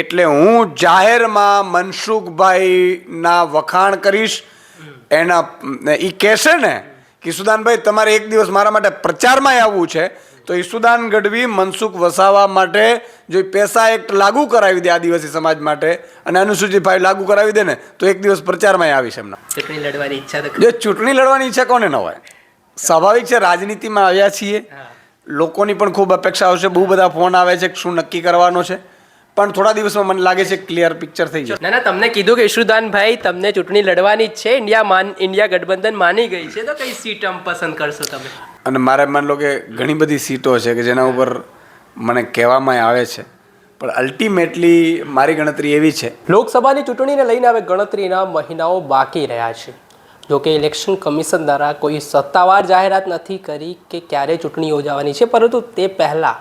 એટલે હું જાહેરમાં મનસુખભાઈના વખાણ કરીશ. એના એ કહેશે ને કે ઈસુદાનભાઈ તમારે એક દિવસ મારા માટે પ્રચારમાં આવવું છે. તો ઈસુદાન ગઢવી મનસુખ વસાવા માટે જો પેસા એક્ટ લાગુ કરાવી દે આદિવાસી સમાજ માટે અને અનુસૂચિત ભાઈ લાગુ કરાવી દે ને તો એક દિવસ પ્રચારમાં આવીશ એમના. ચૂંટણી લડવાની ઈચ્છા જો ચૂંટણી લડવાની ઈચ્છા કોને ન હોય? સ્વાભાવિક છે રાજનીતિમાં આવ્યા છીએ. લોકોની પણ ખૂબ અપેક્ષા આવશે. બહુ બધા ફોન આવે છે કે શું નક્કી કરવાનો છે. પણ થોડા દિવસમાં મને લાગે છે ક્લિયર પિક્ચર થઈ જશે. ના ના તમને કીધું કે ઈશુદાનભાઈ તમને ચૂંટણી લડવાની જ છે. ઇન્ડિયા માન ઇન્ડિયા ગઠબંધન માની ગઈ છે. તો કઈ સીટ આમ પસંદ કરશો તમે? અને મારે માન લો કે ઘણી બધી સીટો છે કે જેના ઉપર મને કહેવામાં આવે છે. પણ અલ્ટિમેટલી મારી ગણતરી એવી છે. લોકસભાની ચૂંટણીને લઈને હવે ગણતરીના મહિનાઓ બાકી રહ્યા છે. જોકે ઇલેક્શન કમિશન દ્વારા કોઈ સત્તાવાર જાહેરાત નથી કરી કે ક્યારે ચૂંટણી યોજાવાની છે પરંતુ તે પહેલાં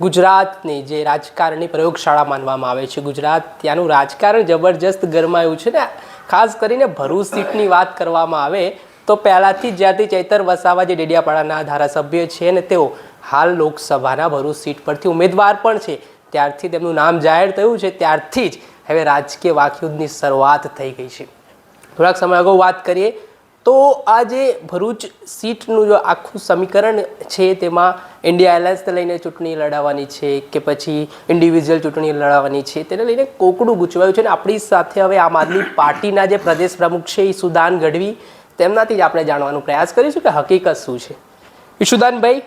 ગુજરાતની જે રાજકારણની પ્રયોગશાળા માનવામાં આવે છે, ગુજરાત ત્યાંનું રાજકારણ જબરજસ્ત ગરમાયું છે ને, ખાસ કરીને ભરૂચ સીટની વાત કરવામાં આવે તો પહેલાંથી જ જ્યારથી ચૈતર વસાવા જે ડેડિયાપાડાના ધારાસભ્ય છે ને, તેઓ હાલ લોકસભાના ભરૂચ સીટ પરથી ઉમેદવાર પણ છે. ત્યારથી તેમનું નામ જાહેર થયું છે, ત્યારથી જ હવે રાજકીય વાકયુદ્ધની શરૂઆત થઈ ગઈ છે. થોડાક સમય અગાઉ વાત કરીએ તો આ જે ભરૂચ સીટનું જો આખું સમીકરણ છે તેમાં ઇન્ડિયા એલાયન્સને લઈને ચૂંટણી લડાવવાની છે કે પછી ઇન્ડિવિજ્યુઅલ ચૂંટણી લડાવવાની છે તેને લઈને કોકડું ગૂંચવાયું છે અને આપણી સાથે હવે આમ આદમી પાર્ટીના જે પ્રદેશ પ્રમુખ છે ઈસુદાન ગઢવી, તેમનાથી જ આપણે જાણવાનો પ્રયાસ કરીશું કે હકીકત શું છે. ઈશુદાનભાઈ,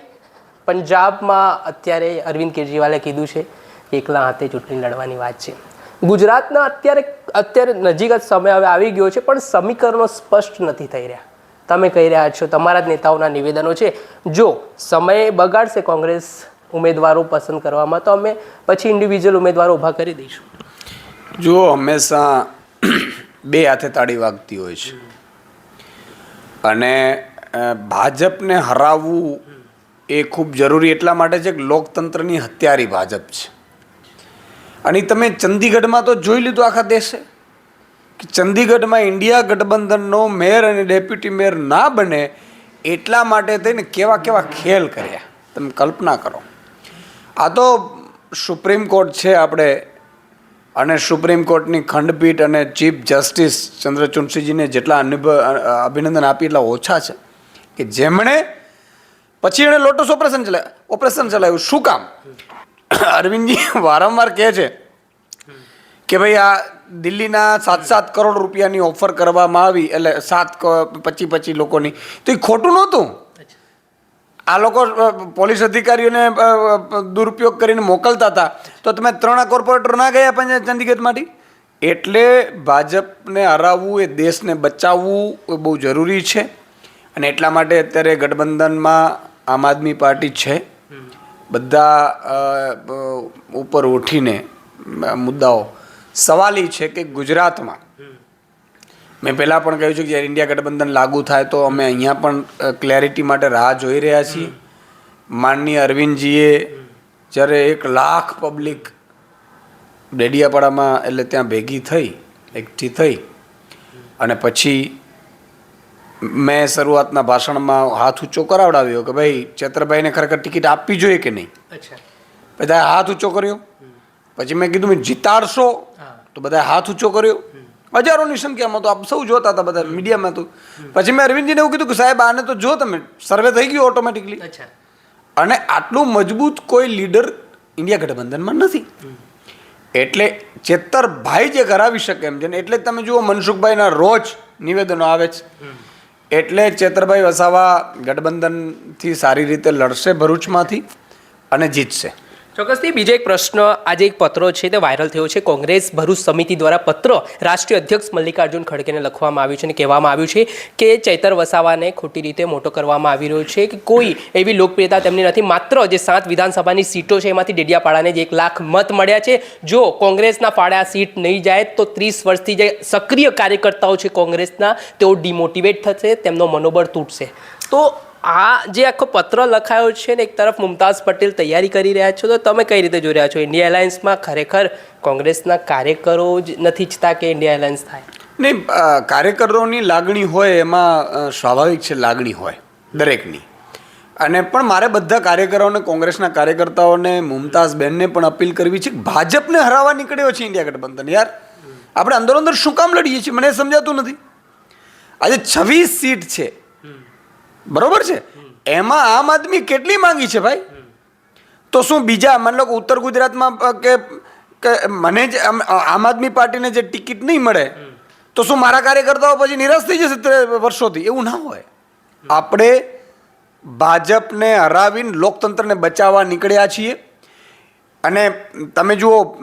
પંજાબમાં અત્યારે અરવિંદ કેજરીવાલે કીધું છે એકલા હાથે ચૂંટણી લડવાની વાત છે. ગુજરાતના અત્યારે અત્યારે નજીક જ સમય હવે આવી ગયો છે, પણ સમીકરણો સ્પષ્ટ નથી થઈ રહ્યા. તમે કહી રહ્યા છો, તમારા જ નેતાઓના નિવેદનો છે. જો સમય બગાડશે કોંગ્રેસ ઉમેદવારો પસંદ કરવામાં, તો અમે પછી ઇન્ડિવિજ્યુઅલ ઉમેદવારો ઊભા કરી દઈશું. જો હંમેશા બે હાથે તાળી વાગતી હોય છે. અને ભાજપને હરાવવું એ ખૂબ જરૂરી એટલા માટે છે કે લોકતંત્રની હત્યારી ભાજપ છે. અને તમે ચંદીગઢમાં તો જોઈ લીધું આખા દેશે કે ચંદીગઢમાં ઇન્ડિયા ગઠબંધનનો મેયર અને ડેપ્યુટી મેયર ના બને એટલા માટે થઈને કેવા કેવા ખેલ કર્યા. તમે કલ્પના કરો. આ તો સુપ્રીમ કોર્ટ છે આપણે અને સુપ્રીમ કોર્ટની ખંડપીઠ અને ચીફ જસ્ટિસ ચંદ્રચૂડસિંહજીને જેટલા અનુભવ અભિનંદન આપી એટલા ઓછા છે. કે જેમણે પછી એણે લોટસ ઓપરેશન ચલાવ્યું ઓપરેશન ચલાવ્યું. શું કામ? અરવિંદજી વારંવાર કહે છે કે ભાઈ આ દિલ્હીના સાત સાત કરોડ રૂપિયાની ઓફર કરવામાં આવી, એટલે સાત પચી પચી લોકોની. તો એ ખોટું નહોતું. આ લોકો પોલીસ અધિકારીઓને દુરુપયોગ કરીને મોકલતા હતા. તો તમે ત્રણ કોર્પોરેટર ના ગયા પંજા ચંદીગઢમાંથી? એટલે ભાજપને હરાવવું એ દેશને બચાવવું એ બહુ જરૂરી છે. અને એટલા માટે અત્યારે ગઠબંધનમાં આમ આદમી પાર્ટી છે. બધા ઉપર ઉઠીને મુદ્દાઓ. સવાલ એ છે કે ગુજરાતમાં, મેં પહેલાં પણ કહ્યું છે કે જ્યારે ઇન્ડિયા ગઠબંધન લાગુ થાય તો અમે અહીંયા પણ ક્લેરિટી માટે રાહ જોઈ રહ્યા છીએ. માનનીય અરવિંદજીએ જ્યારે એક લાખ પબ્લિક ડેડિયાપાડામાં, એટલે ત્યાં ભેગી થઈ, એકઠી થઈ. અને પછી મેં શરૂઆતના ભાષણમાં હાથ ઊંચો કરાવડાવ્યો કે ભાઈ ચેતરભાઈને ખરેખર ટિકિટ આપવી જોઈએ કે નહીં? બધા હાથ ઊંચો કર્યો. પછી મેં કીધું મેં જીતાડશો? તો બધા હાથ ઊંચો કર્યો. હજારોની સંખ્યામાં તો આપ સૌ જોતા હતા બધા મીડિયામાં તો. પછી મેં અરવિંદજીને એવું કીધું કે સાહેબ આને તો જો તમે સર્વે થઈ ગયું ઓટોમેટિકલી. અને આટલું મજબૂત કોઈ લીડર ઇન્ડિયા ગઠબંધનમાં નથી. એટલે ચેતરભાઈ જે કરાવી શકે એમ છે ને એટલે જ તમે જુઓ મનસુખભાઈના રોજ નિવેદનો આવે છે. એટલે ચેતરભાઈ વસાવા ગઠબંધનથી સારી રીતે લડશે ભરૂચમાંથી અને જીતશે. ચોક્કસથી બીજો એક પ્રશ્ન, આજે એક પત્ર છે તે વાયરલ થયો છે. કોંગ્રેસ ભરૂચ સમિતિ દ્વારા પત્ર રાષ્ટ્રીય અધ્યક્ષ મલ્લિકાર્જુન ખડગેને લખવામાં આવ્યું છે અને કહેવામાં આવ્યું છે કે ચૈતર વસાવાને ખોટી રીતે મોટો કરવામાં આવી રહ્યો છે કે કોઈ એવી લોકપ્રિયતા તેમની નથી. માત્ર જે સાત વિધાનસભાની સીટો છે એમાંથી ડેડિયાપાડાને જે એક લાખ મત મળ્યા છે. જો કોંગ્રેસના ફાળે સીટ નહીં જાય તો ત્રીસ વર્ષથી જે સક્રિય કાર્યકર્તાઓ છે કોંગ્રેસના, તેઓ ડિમોટિવેટ થશે, તેમનો મનોબળ તૂટશે. તો આ જે આખો પત્ર લખાયો છે ને, એક તરફ મુમતાઝ પટેલ તૈયારી કરી રહ્યા છો, તો તમે કઈ રીતે જોઈ રહ્યા છો? ઇન્ડિયા એલાયન્સમાં ખરેખર કોંગ્રેસના કાર્યકરો જ નથી ઈચ્છતા કે ઇન્ડિયા એલાયન્સ થાય? નહીં કાર્યકરોની લાગણી હોય, એમાં સ્વાભાવિક છે લાગણી હોય, દરેકની. અને પણ મારે બધા કાર્યકરોને, કોંગ્રેસના કાર્યકર્તાઓને મુમતાઝબેનને પણ અપીલ કરવી છે કે ભાજપને હરાવવા નીકળ્યો છે ઇન્ડિયા ગઠબંધન. યાર, આપણે અંદર અંદર શું કામ લડીએ છીએ? મને સમજાતું નથી. આજે છવ્વીસ સીટ છે. બરોબર છે? એમાં આમ આદમી કેટલી માંગી છે ભાઈ? તો શું બીજા, માની લો ઉત્તર ગુજરાતમાં કે કે મને જ આમ- આદમી પાર્ટીને જે ટિકિટ નહીં મળે, તો શું મારા કાર્યકર્તાઓ પછી નિરાશ થઈ જશે વર્ષોથી? એવું ના હોય. આપણે ભાજપને હરાવીને લોકતંત્રને બચાવવા નીકળ્યા છીએ. અને તમે જુઓ,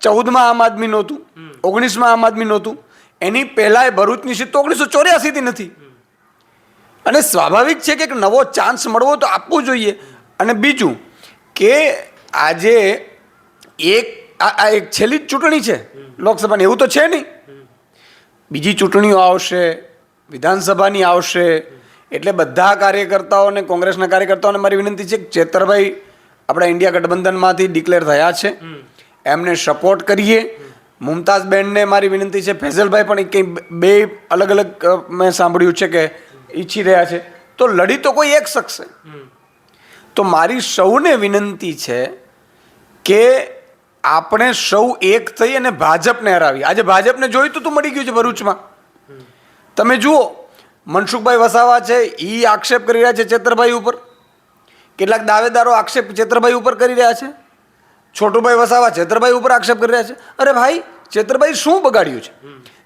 ચૌદમાં આમ આદમી નહોતું, ઓગણીસમાં આમ આદમી નહોતું. એની પહેલાંય ભરૂચની સીટ તો ઓગણીસો ચોર્યાસીથી નથી. અને સ્વાભાવિક છે કે એક નવો ચાન્સ મળવો તો આપવું જોઈએ. અને બીજું કે આજે એક આ એક છેલ્લી જ ચૂંટણી છે. લોકસભાની, એવું તો છે નહીં. બીજી ચૂંટણીઓ આવશે, વિધાનસભાની આવશે, એટલે બધા કાર્યકર્તાઓને, કોંગ્રેસના કાર્યકર્તાઓને મારી વિનંતી છે કે ચેતરભાઈ આપણા ઇન્ડિયા ગઠબંધનમાંથી ડિક્લેર થયા છે. એમને સપોર્ટ કરીએ. મુમતાઝબેનને મારી વિનંતી છે, ફેઝલભાઈ પણ કંઈ બે અલગ અલગ મેં સાંભળ્યું છે કે ઈચ્છી રહ્યા છે. તો લડી તો કોઈ એક શકશે તો મારી સૌને વિનંતી છે કે આપણે સૌ એક થઈ અને ભાજપને હરાવી આજે ભાજપને જોયું તો તું મળી ગયું છે ભરૂચમાં. તમે જુઓ મનસુખભાઈ વસાવા છે એ આક્ષેપ કરી રહ્યા છે ચેતરભાઈ ઉપર. કેટલાક દાવેદારો આક્ષેપ ચેતરભાઈ ઉપર કરી રહ્યા છે. છોટુભાઈ વસાવા ચેતરભાઈ ઉપર આક્ષેપ કરી રહ્યા છે. અરે ભાઈ ચેતરભાઈ શું બગાડ્યું છે?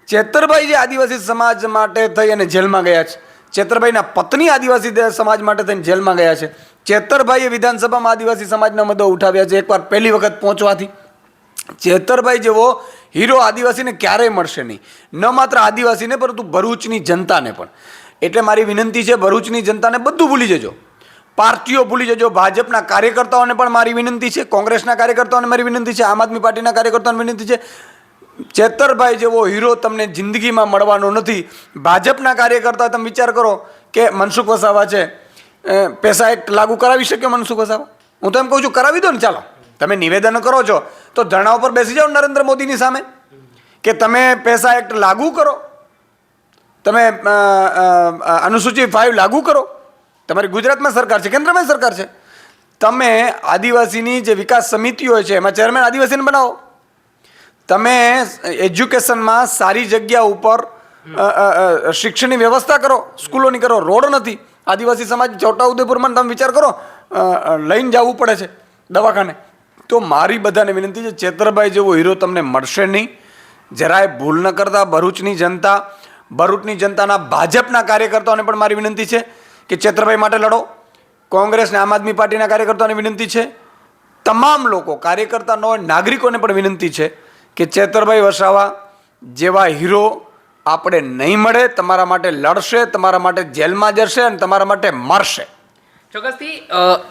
ચેતરભાઈ જે આદિવાસી સમાજ માટે થઈ અને જેલમાં ગયા છે. ચેતરભાઈના પત્ની આદિવાસી સમાજ માટે થઈને જેલમાં ગયા છે. ચેતરભાઈએ વિધાનસભામાં આદિવાસી સમાજના મુદ્દો ઉઠાવ્યા છે. એકવાર પહેલી વખત પહોંચવાથી. ચેતરભાઈ જેવો હીરો આદિવાસીને ક્યારેય મળશે નહીં. ન માત્ર આદિવાસીને, પરંતુ ભરૂચની જનતાને પણ. એટલે મારી વિનંતી છે, ભરૂચની જનતાને બધું ભૂલી જજો. પાર્ટીઓ ભૂલી જજો. ભાજપના કાર્યકર્તાઓને પણ મારી વિનંતી છે. કોંગ્રેસના કાર્યકર્તાઓને મારી વિનંતી છે. આમ આદમી પાર્ટીના કાર્યકર્તાઓને વિનંતી છે. ચેતરભાઈ જેવો હીરો તમને જિંદગીમાં મળવાનો નથી. ભાજપના કાર્યકર્તા તમે વિચાર કરો કે મનસુખ વસાવા છે. પૈસા એક્ટ લાગુ કરાવી શક્યો મનસુખ વસાવા? હું તો એમ કહું છું કરાવી દો ને ચાલો. તમે નિવેદન કરો છો તો ધરણા ઉપર બેસી જાઓ નરેન્દ્ર મોદીની સામે. કે તમે પૈસા એક્ટ લાગુ કરો. તમે અ, અ, અનુસૂચિ ફાઇવ લાગુ કરો. તમારી ગુજરાતમાં સરકાર છે કેન્દ્રમાં સરકાર છે. તમે આદિવાસીની જે વિકાસ સમિતિઓ છે એમાં ચેરમેન આદિવાસીને બનાવો. તમે એજ્યુકેશનમાં સારી જગ્યા ઉપર શિક્ષણની વ્યવસ્થા કરો સ્કૂલોની કરો રોડ નથી. આદિવાસી સમાજ છોટાઉદેપુરમાં તમે વિચાર કરો લઈને જવું પડે છે દવાખાને. તો મારી બધાને વિનંતી છે ચેતરભાઈ જેવો હીરો તમને મળશે નહીં. જરાય ભૂલ ન કરતા ભરૂચની જનતા ભરૂચની જનતાના ભાજપના કાર્યકર્તાઓને પણ મારી વિનંતી છે કે ચેતરભાઈ માટે લડો. કોંગ્રેસ ને આમ આદમી પાર્ટીના કાર્યકર્તાઓને વિનંતી છે. તમામ લોકો કાર્યકર્તાનો નાગરિકોને પણ વિનંતી છે કે ચેતરભાઈ વસાવા જેવા હીરો આપણે નહીં મળે, તમારા માટે લડશે, તમારા માટે જેલમાં જશે અને તમારા માટે મરશે. ચોક્કસથી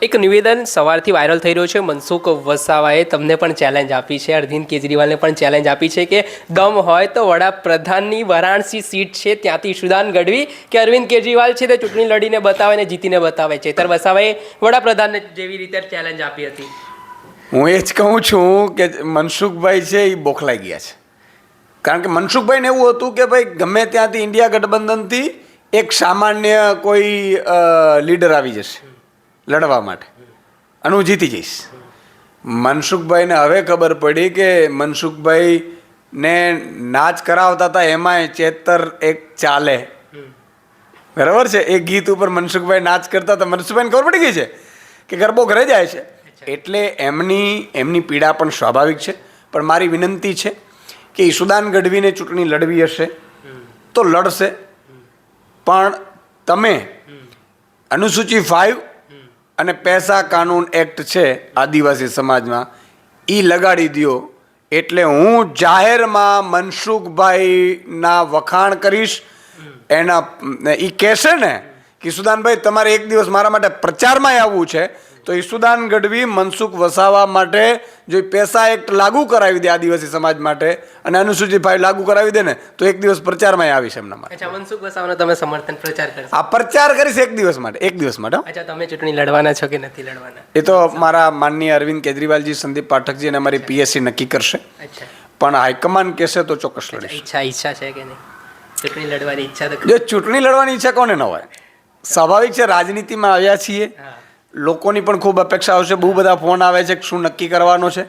એક નિવેદન સવારથી વાયરલ થઈ રહ્યું છે. મનસુખ વસાવાએ તમને પણ ચેલેન્જ આપી છે. અરવિંદ કેજરીવાલને પણ ચેલેન્જ આપી છે કે દમ હોય તો વડાપ્રધાનની વારાણસી સીટ છે, ત્યાંથી સુદાન ગઢવી કે અરવિંદ કેજરીવાલ છે તે ચૂંટણી લડીને બતાવે ને જીતીને બતાવે. ચેતર વસાવાએ વડાપ્રધાનને જેવી રીતે ચેલેન્જ આપી હતી. હું એ જ કહું છું કે મનસુખભાઈ છે એ બોખલાઈ ગયા છે. કારણ કે મનસુખભાઈને એવું હતું કે ભાઈ, ગમે ત્યાંથી ઇન્ડિયા ગઠબંધનથી એક સામાન્ય કોઈ લીડર આવી જશે લડવા માટે અને હું જીતી જઈશ. મનસુખભાઈને હવે ખબર પડી કે મનસુખભાઈને નાચ કરાવતા હતા, એમાંય ચેતર એક ચાલે. બરાબર છે? એ ગીત ઉપર મનસુખભાઈ નાચ કરતા હતા. મનસુખભાઈને ખબર પડી ગઈ છે? કે ગરબો ઘરે જાય છે. એટલે એમની એમની પીડા પણ સ્વાભાવિક છે. પણ મારી વિનંતી છે કે ઈસુદાન ગઢવીને ચૂંટણી લડવી હશે તો લડશે. પણ તમે અનુસૂચિ ફાઇવ અને પૈસા કાનૂન એક્ટ છે આદિવાસી સમાજમાં એ લગાડી દ્યો. એટલે હું જાહેરમાં મનસુખભાઈના વખાણ કરીશ. એના એ કહેશે ને કે સુદાનભાઈ તમારે એક દિવસ મારા માટે પ્રચારમાં આવવું છે. તો ઈસુદાન ગઢવી મનસુખ વસાવા માટે જો પૈસા એક્ટ લાગુ કરાવી દે આદિવાસી સમાજ માટે અને અનુસૂચિત ફાઇવ લાગુ કરાવી દે ને તો એક દિવસ પ્રચારમાં આવીશ એમના માટે. અચ્છા મનસુખ વસાવાનો તમે સમર્થન પ્રચાર કરશો? આ પ્રચાર કરીશ એક દિવસ માટે એક દિવસ માટે અચ્છા તમે ચૂંટણી લડવાના છો કે નથી લડવાના? એ તો મારા માનનીય અરવિંદ કેજરીવાલજી સંદીપ પાઠકજી અને અમારી પીએસસી નક્કી કરશે. અચ્છા. પણ હાઈકમાન્ડ કહેશે તો ચોક્કસ લડીશ. ઈચ્છા ઈચ્છા છે કે નહીં? ચૂંટણી લડવાની ઈચ્છા તો જો ચૂંટણી લડવાની ઈચ્છા કોને ન હોય? સ્વાભાવિક છે રાજનીતિમાં આવ્યા છીએ. લોકોની પણ ખૂબ અપેક્ષાઓ છે. બહુ બધા ફોન આવે છે કે શું નક્કી કરવાનો છે.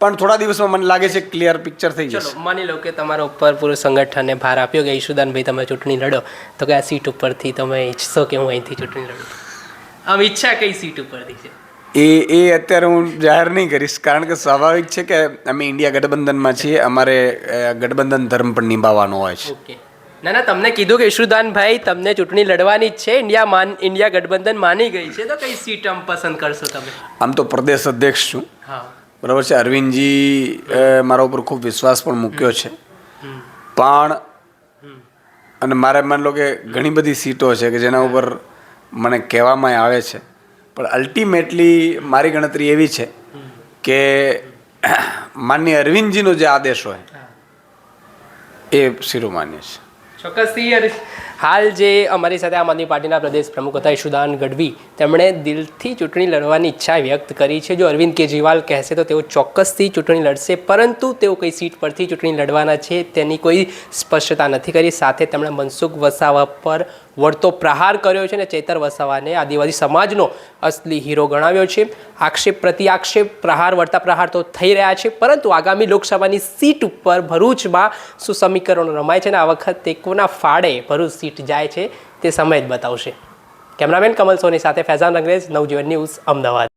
પણ થોડા દિવસમાં મને લાગે છે ક્લિયર પિક્ચર થઈ જશે. માની લો કે તમારા ઉપર પૂરું સંગઠને ભાર આપ્યો કે ઈશુદાનભાઈ તમે ચૂંટણી લડો તો કે આ સીટ ઉપરથી તમે ઈચ્છશો કે હું અહીંથી ચૂંટણી લડું? આમ ઈચ્છા કઈ સીટ ઉપરથી છે? એ એ અત્યારે હું જાહેર નહીં કરીશ કારણ કે સ્વાભાવિક છે કે અમે ઇન્ડિયા ગઠબંધનમાં છીએ. અમારે ગઠબંધન ધર્મ પણ નિભાવવાનો હોય છે. ઓકે. ના ના તમને કીધું કે ઈશુદાનભાઈ તમને ચૂંટણી લડવાની જ છે. ઇન્ડિયા માન ઇન્ડિયા ગઠબંધન માની ગઈ છે. તો કઈ સીટ આમ પસંદ કરશો તમે? આમ તો પ્રદેશ અધ્યક્ષ છું. હા. બરાબર છે. અરવિંદજી મારા ઉપર ખૂબ વિશ્વાસ પણ મૂક્યો છે. પણ અને મારે માની લો કે ઘણી બધી સીટો છે કે જેના ઉપર મને કહેવામાં આવે છે. પણ અલ્ટિમેટલી મારી ગણતરી એવી છે કે માન્ય અરવિંદજીનો જે આદેશ હોય એ શિરોમાન્ય છે. ચોક્કસથી યાર હાલ જે અમારી સાથે આમ આદમી પાર્ટીના પ્રદેશ પ્રમુખ હતા ઈશુદાન ગઢવી, તેમણે દિલથી ચૂંટણી લડવાની ઈચ્છા વ્યક્ત કરી છે. જો અરવિંદ કેજરીવાલ કહેશે તો તેઓ ચોક્કસથી ચૂંટણી લડશે, પરંતુ તેઓ કઈ સીટ પરથી ચૂંટણી લડવાના છે તેની કોઈ સ્પષ્ટતા નથી કરી. સાથે તેમણે મનસુખ વસાવા પર વળતો પ્રહાર કર્યો છે અને ચેતર વસાવાને આદિવાસી સમાજનો અસલી હીરો ગણાવ્યો છે. આક્ષેપ પ્રતિ આક્ષેપ, પ્રહાર, વળતા પ્રહાર તો થઈ રહ્યા છે, પરંતુ આગામી લોકસભાની સીટ ઉપર ભરૂચમાં શું સમીકરણો રમાય છે અને આ વખતે કોના ફાળે ભરૂચ સીટ જાય છે. તે સમય જ બતાવશે. કેમેરામેન કમલ સોની સાથે ફૈઝાન અંગ્રેજ, નવજીવન ન્યૂઝ, અમદાવાદ.